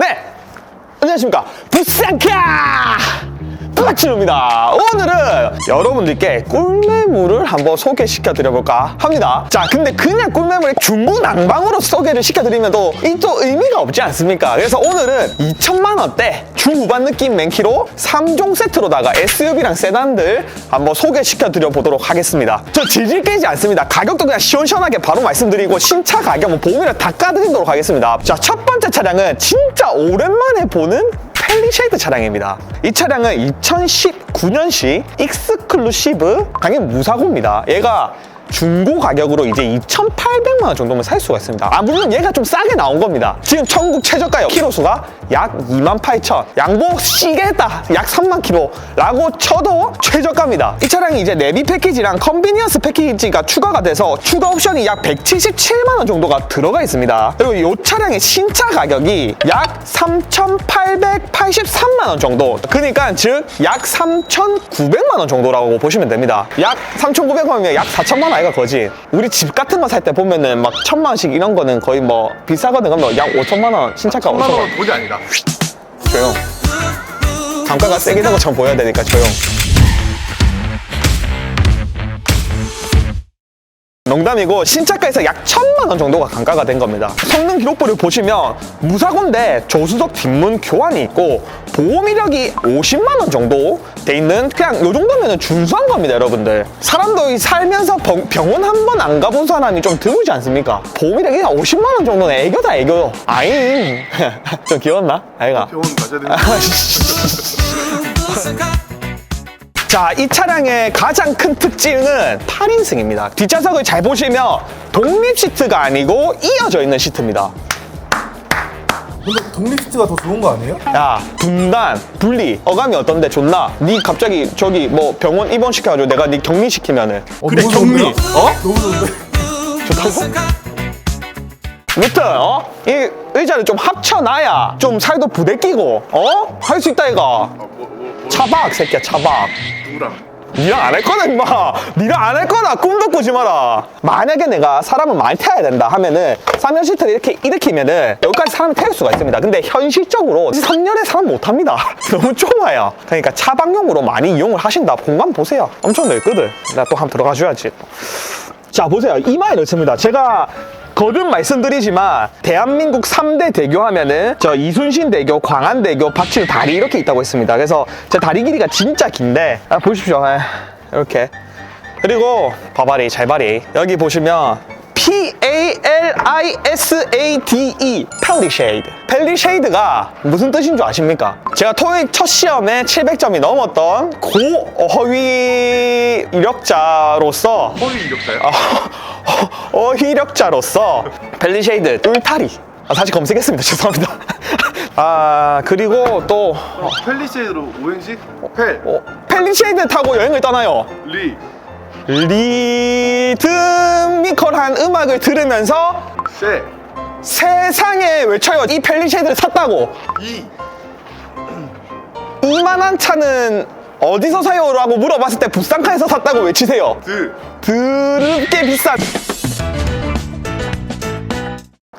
네! 안녕하십니까. 부산카! 부치입니다 오늘은 여러분들께 꿀매물을 한번 소개시켜 드려볼까 합니다. 자, 근데 그냥 꿀매물의 중구난방으로 소개를 시켜드리면 또 이 또 의미가 없지 않습니까? 그래서 오늘은 2천만 원대 중후반 느낌 맨키로 3종 세트로다가 SUV랑 세단들 한번 소개시켜 드려보도록 하겠습니다. 저 질질 깨지 않습니다. 가격도 그냥 시원시원하게 바로 말씀드리고 신차 가격, 뭐 보험이랑 다 까드리도록 하겠습니다. 자, 첫 번째 차량은 진짜 오랜만에 보는 펠리쉐이드 차량입니다. 이 차량은 2019년식 익스클루시브 당연히 무사고입니다. 얘가 중고 가격으로 이제 2,800만 원 정도면 살 수가 있습니다. 아 물론 얘가 좀 싸게 나온 겁니다. 지금 전국 최저가요 키로수가 약 28,000. 양복 시게 했다. 약 3만 키로라고 쳐도 최저가입니다. 이 차량이 이제 내비 패키지랑 컨비니언스 패키지가 추가가 돼서 추가 옵션이 약 177만 원 정도가 들어가 있습니다. 그리고 이 차량의 신차 가격이 약 3,883만 원 정도. 그러니까 즉 약 3,900만 원 정도라고 보시면 됩니다. 약 3,900원이면 약 4천만 원 아이가 거지. 우리 집 같은 거 살 때 보면은 막 천만 원씩 이런 거는 거의 뭐 비싸거든. 그러면 약 5천만 원 신차가 5천만 원. 돈이 아니다. 조용. 단가가 세게 된 것처럼 보여야 되니까 조용. 농담이고 신차가에서 약 천만 원 정도가 감가가 된 겁니다. 성능 기록부를 보시면 무사고인데 조수석 뒷문 교환이 있고 보험 이력이 50만 원 정도 돼 있는 그냥 요 정도면 준수한 겁니다, 여러분들. 사람도 이 살면서 병, 병원 한 번 안 가본 사람이 좀 드물지 않습니까? 보험 이력이 한 50만 원 정도는 애교다 애교. 아잉. 좀 귀여웠나? 아이가. 병원 가셔야 되는 자, 이 차량의 가장 큰 특징은 8인승입니다. 뒷좌석을 잘 보시면 독립 시트가 아니고 이어져 있는 시트입니다. 근데 독립 시트가 더 좋은 거 아니에요? 야, 분단, 분리, 어감이 어떤데 좋나? 니 갑자기 저기 뭐 병원 입원시켜가지고 내가 니 격리시키면은 어, 그래, 너무 격리. 좋은데요? 어? 너무 좋은데? 좋다고? 무튼 어? 이 의자를 좀 합쳐놔야 좀 살도 부대끼고 어? 할 수 있다 이가 뭐, 뭐, 뭐, 차박 새끼야 차박. 누구랑? 니랑 안 할 거다 임마. 니랑 안 할 거다 꿈도 꾸지 마라. 만약에 내가 사람을 많이 태워야 된다 하면은 3열 시트를 이렇게 일으키면은 여기까지 사람을 태울 수가 있습니다. 근데 현실적으로 3열에 사람 못 탑니다. 너무 좁아요. 그러니까 차박용으로 많이 이용을 하신다. 공간 보세요. 엄청 넓거든. 나 또 한번 들어가 줘야지. 자 보세요. 이마에 넣습니다. 제가 거듭 말씀드리지만 대한민국 3대 대교 하면은 저 이순신 대교, 광안 대교, 박치우 다리 이렇게 있다고 했습니다. 그래서 제 다리 길이가 진짜 긴데 아, 보십시오. 에, 이렇게 그리고 바바리 잘바리 여기 보시면 P A L I S A D E 펠리쉐이드 펠리쉐이드가 무슨 뜻인 줄 아십니까? 제가 토익 첫 시험에 700점이 넘었던 고어휘 이력자로서 허위 이력자요? 어, 어휘력자로서 벨리쉐이드 뚫타리. 아, 다시 검색했습니다. 죄송합니다. 아 그리고 또 어, 펠리세이드로 오행시? 펠, 어, 펠리쉐이드 타고 여행을 떠나요. 리, 리드미컬한 음악을 들으면서 세, 세상에 외쳐요. 이 펠리쉐이드를 샀다고. 이, 이만한 차는 어디서 사요? 라고 물어봤을 때 부산카에서 샀다고 외치세요. 드, 드럽게 비싼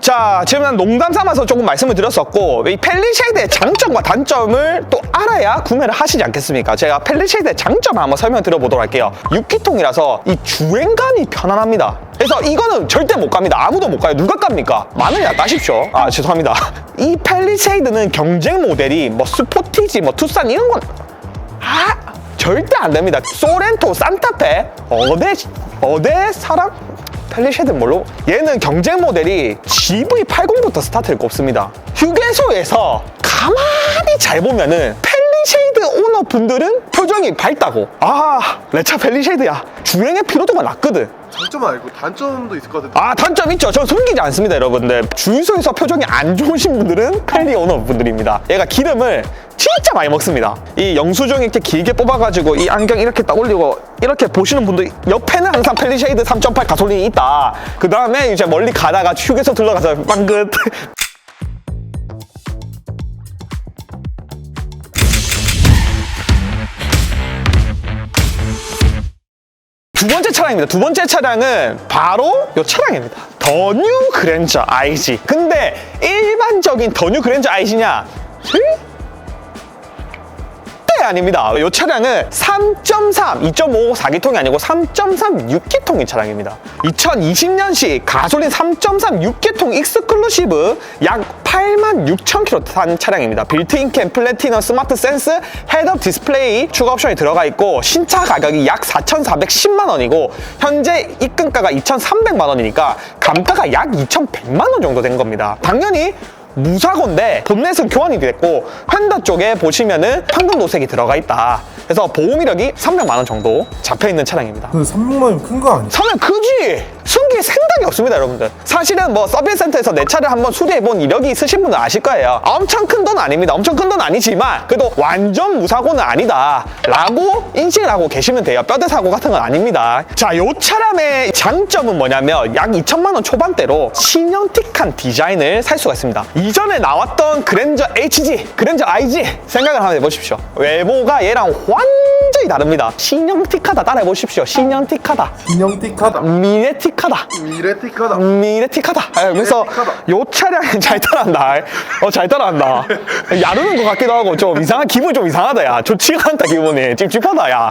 자, 지금 난 농담 삼아서 조금 말씀을 드렸었고 이 펠리쉐이드의 장점과 단점을 또 알아야 구매를 하시지 않겠습니까? 제가 펠리쉐이드의 장점을 한번 설명 드려보도록 할게요 6기통이라서 이 주행감이 편안합니다 그래서 이거는 절대 못 갑니다 아무도 못 가요 누가 갑니까? 마늘이나 따십시오 아 죄송합니다 이 펠리쉐이드는 경쟁 모델이 뭐 스포티지 뭐 투싼 이런 건 아, 절대 안 됩니다. 소렌토, 산타페, 어데, 어데 사람? 펠리쉐드 뭘로? 얘는 경쟁 모델이 GV80부터 스타트를 꼽습니다. 휴게소에서 가만히 잘 보면은 펠리쉐이드 오너 분들은 표정이 밝다고. 아, 내차 펠리쉐이드야. 주행의 피로도가 낮거든. 장점 알고 단점도 있을 것 같은데. 아 단점 있죠 저 숨기지 않습니다 여러분들 주유소에서 표정이 안 좋으신 분들은 펠리 오너 분들입니다 얘가 기름을 진짜 많이 먹습니다 이 영수증 이렇게 길게 뽑아가지고 이 안경 이렇게 딱 올리고 이렇게 보시는 분들 옆에는 항상 펠리쉐이드 3.8 가솔린이 있다 그 다음에 이제 멀리 가다가 휴게소 들러가서 빵긋 차량입니다. 두 번째 차량은 바로 이 차량입니다. 더뉴 그랜저 IG. 근데 일반 일반적인 더뉴 그랜저 아이시냐? 네, 아닙니다. 이 차량은 3.3, 2.5 4기통이 아니고 3.3 6기통인 차량입니다. 2020년식 가솔린 3.3 6기통 익스클루시브 약 8만 6천 킬로 탄 차량입니다. 빌트인 캠 플래티넘 스마트 센스 헤드업 디스플레이 추가 옵션이 들어가 있고 신차 가격이 약 4,410만 원이고 현재 입금가가 2,300만 원이니까 감가가 약 2,100만 원 정도 된 겁니다. 당연히 무사고인데 본넷은 교환이 됐고 휀더 쪽에 보시면은 황금 노색이 들어가 있다. 그래서 보험 이력이 300만 원 정도 잡혀 있는 차량입니다. 근데 300만 원이면 큰거 아니야? 서면 크지? 숨길 생각이 없습니다 여러분들. 사실은 뭐 서비스 센터에서 내 차를 한번 수리해 본 이력이 있으신 분은 아실 거예요. 엄청 큰 돈 아닙니다. 엄청 큰 돈 아니지만 그래도 완전 무사고는 아니다. 라고 인식을 하고 계시면 돼요. 뼈대 사고 같은 건 아닙니다. 자 요 차량의 장점은 뭐냐면 약 2천만 원 초반대로 신형틱한 디자인을 살 수가 있습니다 이전에 나왔던 그랜저 HG 그랜저 IG 생각을 한번 해보십시오 외모가 얘랑 완전히 다릅니다 신형틱하다 따라해보십시오 신형틱하다 인형틱하다. 미네틱하다. 미래틱하다. 미네틱하다. 아, 그래서. 요 차량은 잘 따라한다. 어, 잘 따라한다. 야르는 것 같기도 하고 좀 이상한 기분 좀 이상하다. 야, 좋지가 않다 기분이. 찝찝하다. 야.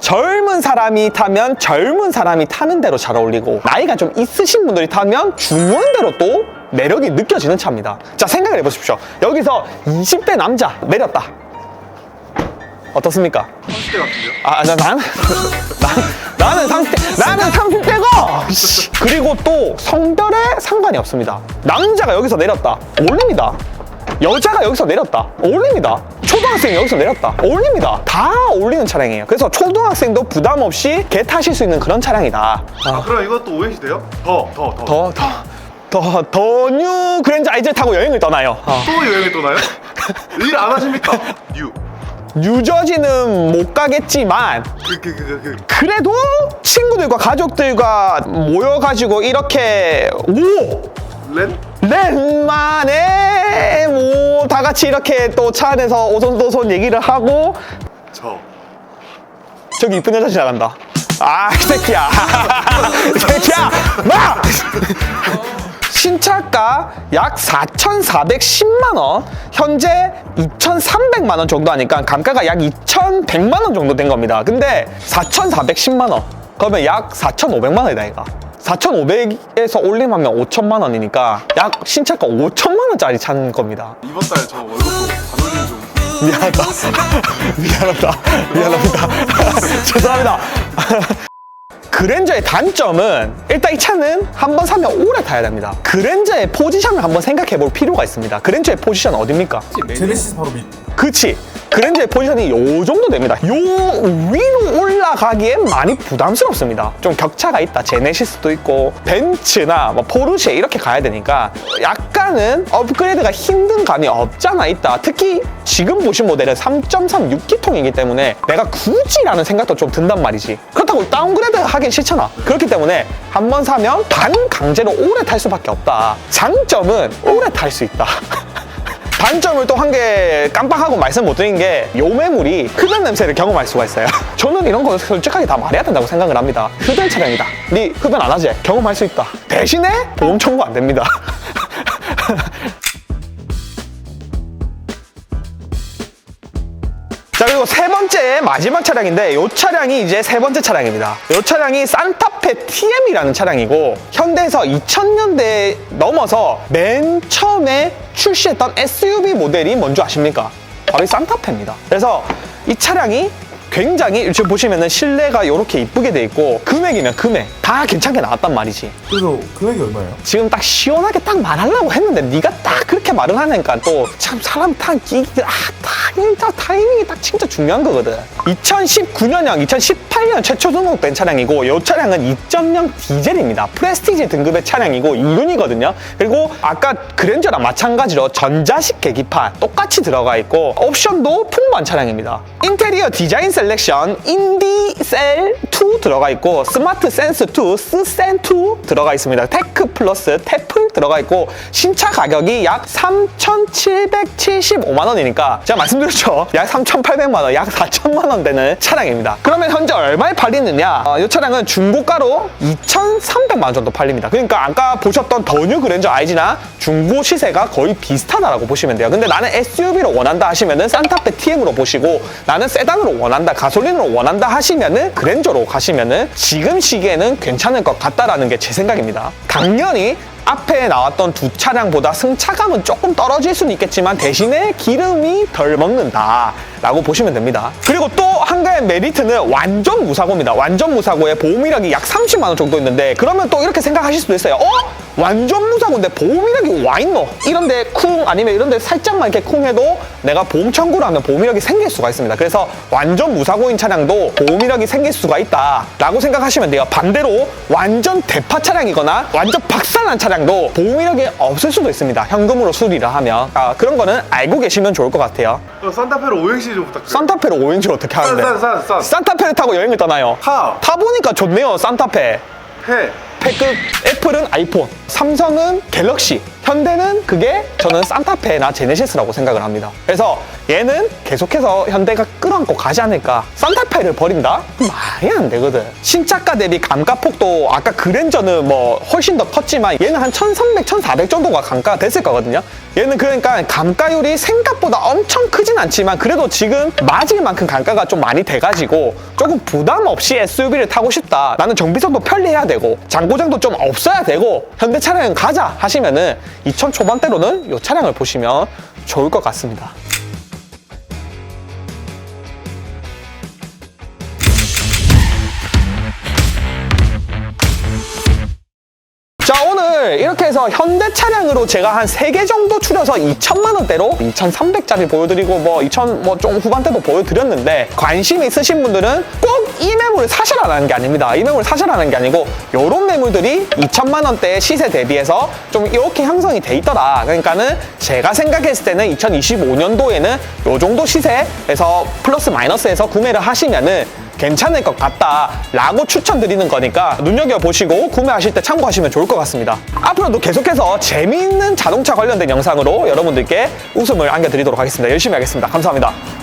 젊은 사람이 타면 젊은 사람이 타는 대로 잘 어울리고 나이가 좀 있으신 분들이 타면 중요한 대로 또 매력이 느껴지는 차입니다. 자 생각을 해보십시오. 여기서 20대 남자 내렸다. 어떻습니까? 30대 같은데요? 아, 나, 나는, 나, 나는 30대, 나는 30대고! 그리고 또 성별에 상관이 없습니다. 남자가 여기서 내렸다. 어울립니다. 여자가 여기서 내렸다. 어울립니다. 초등학생이 여기서 내렸다. 어울립니다. 다 어울리는 차량이에요. 그래서 초등학생도 부담 없이 개 타실 수 있는 그런 차량이다. 아, 그럼 이것도 오행시 돼요? 더, 더, 더. 더, 더, 더, 더 뉴 그랜저 아이즈 타고 여행을 떠나요. 어. 또 여행을 떠나요? 일 안 하십니까? 뉴. 뉴저지는 못 가겠지만, 그, 그, 그, 그, 그. 그래도 친구들과 가족들과 모여가지고 이렇게 오 렌? 랜만에 뭐 다 같이 이렇게 또 차 안에서 오손도손 얘기를 하고 저. 저기 이쁜 여자 지나간다. 아, 이 새끼야. 이 새끼야. 마! 신차가 약 4,410만 원, 현재 2,300만 원 정도 하니까 감가가 약 2,100만 원 정도 된 겁니다. 근데 4,410만 원, 그러면 약 4,500만 원이다 이가. 4,500에서 올림하면 5천만 원이니까 약 신차가 5천만 원짜리 차는 겁니다. 이번 달 저 월급도 반올림 좀. 미안하다. 미안하다. 미안합니다. 죄송합니다. 그랜저의 단점은 일단 이 차는 한 번 사면 오래 타야 됩니다. 그랜저의 포지션을 한번 생각해 볼 필요가 있습니다. 그랜저의 포지션 어딥니까? 제네시스 바로 밑. 그치. 그랜저의 포지션이 요 정도 됩니다. 요 위로 올라 가기엔 많이 부담스럽습니다. 좀 격차가 있다. 제네시스도 있고 벤츠나 뭐 포르쉐 이렇게 가야 되니까 약간은 업그레이드가 힘든 감이 없잖아 있다. 특히 지금 보신 모델은 3.3 6기통이기 때문에 내가 굳이라는 생각도 좀 든단 말이지. 그렇다고 다운그레이드 하긴 싫잖아. 그렇기 때문에 한 번 사면 반 강제로 오래 탈 수밖에 없다. 장점은 오래 탈 수 있다. 단점을 또 한 개 깜빡하고 말씀 못 드린 게 요매물이 흡연 냄새를 경험할 수가 있어요. 저는 이런 거 솔직하게 다 말해야 된다고 생각을 합니다. 흡연 차량이다. 네 흡연 안 하지? 경험할 수 있다. 대신에 보험 청구 안 됩니다. 자 그리고 세 번째 마지막 차량인데 이 차량이 이제 세 번째 차량입니다. 이 차량이 산타페 TM이라는 차량이고 현대에서 2000년대 넘어서 맨 처음에 출시했던 SUV 모델이 뭔지 아십니까? 바로 이 산타페입니다. 그래서 이 차량이 굉장히 지금 보시면은 실내가 이렇게 이쁘게 돼 있고 금액이면 금액 다 괜찮게 나왔단 말이지. 그래서 금액이 얼마예요? 지금 딱 시원하게 딱 말하려고 했는데 네가 딱 그렇게 말을 하니까 또 참 사람 딱 이, 아, 타이밍, 딱 타이밍이 딱 진짜 중요한 거거든. 2019년형, 2018년 최초 등록된 차량이고 이 차량은 2.0 디젤입니다. 프레스티지 등급의 차량이고 2륜이거든요. 그리고 아까 그랜저랑 마찬가지로 전자식 계기판 똑같이 들어가 있고 옵션도 풍부한 차량입니다. 인테리어 디자인 셀렉션 인디셀 2 들어가 있고 스마트 센스 스마트2 스센 2 들어가 있습니다. 테크 플러스 테 플 들어가 있고 신차 가격이 약 3,775만 원이니까 제가 말씀드렸죠. 약 3,800만 원, 약 4천만 원 되는 차량입니다. 그러면 현재 얼마에 팔리느냐? 어, 이 차량은 중고가로 2,300만 원 정도 팔립니다. 그러니까 아까 보셨던 더 뉴 그랜저 아이지나 중고 시세가 거의 비슷하다라고 보시면 돼요. 근데 나는 SUV로 원한다 하시면은 산타페 TM으로 보시고 나는 세단으로 원한다, 가솔린으로 원한다 하시면은 그랜저로 가시면은 지금 시기에는 괜찮을 것 같다라는 게 제 생각입니다. 당연히 앞에 나왔던 두 차량보다 승차감은 조금 떨어질 수는 있겠지만 대신에 기름이 덜 먹는다 라고 보시면 됩니다. 그리고 또 한 가지 메리트는 완전 무사고입니다. 완전 무사고에 보험이력이 약 30만 원 정도 있는데 그러면 또 이렇게 생각하실 수도 있어요. 어? 완전 무사고인데 보험이력이 와 있노? 이런데 쿵 아니면 이런데 살짝만 이렇게 쿵 해도 내가 보험 청구를 하면 보험이력이 생길 수가 있습니다. 그래서 완전 무사고인 차량도 보험이력이 생길 수가 있다 라고 생각하시면 돼요. 반대로 완전 대파 차량이거나 완전 박살난 차량도 보험이력이 없을 수도 있습니다. 현금으로 수리를 하면. 아, 그런 거는 알고 계시면 좋을 것 같아요. 어, 산타페로 오행시 좀 부탁드려요. 산타페로 오행시를 어떻게 하는데? 산, 산, 산. 산타페를 타고 여행을 떠나요. 타. 타보니까 좋네요 산타페 페. 패급 애플은 아이폰, 삼성은 갤럭시, 현대는 그게 저는 산타페나 제네시스라고 생각을 합니다. 그래서 얘는 계속해서 현대가 끌어안고 가지 않을까. 산타페를 버린다? 말이 안 되거든. 신차가 대비 감가폭도 아까 그랜저는 뭐 훨씬 더 컸지만 얘는 한 1300, 1400 정도가 감가가 됐을 거거든요. 얘는 그러니까 감가율이 생각보다 엄청 크진 않지만 그래도 지금 맞을 만큼 감가가 좀 많이 돼가지고 조금 부담 없이 SUV를 타고 싶다. 나는 정비성도 편리해야 되고 장고장도 좀 없어야 되고 현대 차량 가자 하시면은 2000 초반대로는 이 차량을 보시면 좋을 것 같습니다. 오늘 이렇게 해서 현대 차량으로 제가 한 3개 정도 추려서 2천만 원대로 2,300짜리 보여드리고 뭐 2천 뭐 좀 후반대도 보여드렸는데 관심 있으신 분들은 꼭 이 매물을 사셔라라는 게 아닙니다. 이 매물을 사셔라는 게 아니고 이런 매물들이 2천만 원대 시세 대비해서 좀 이렇게 형성이 돼 있더라. 그러니까는 제가 생각했을 때는 2025년도에는 이 정도 시세에서 플러스 마이너스에서 구매를 하시면은 괜찮을 것 같다라고 추천드리는 거니까 눈여겨보시고 구매하실 때 참고하시면 좋을 것 같습니다. 앞으로도 계속해서 재미있는 자동차 관련된 영상으로 여러분들께 웃음을 안겨드리도록 하겠습니다. 열심히 하겠습니다. 감사합니다.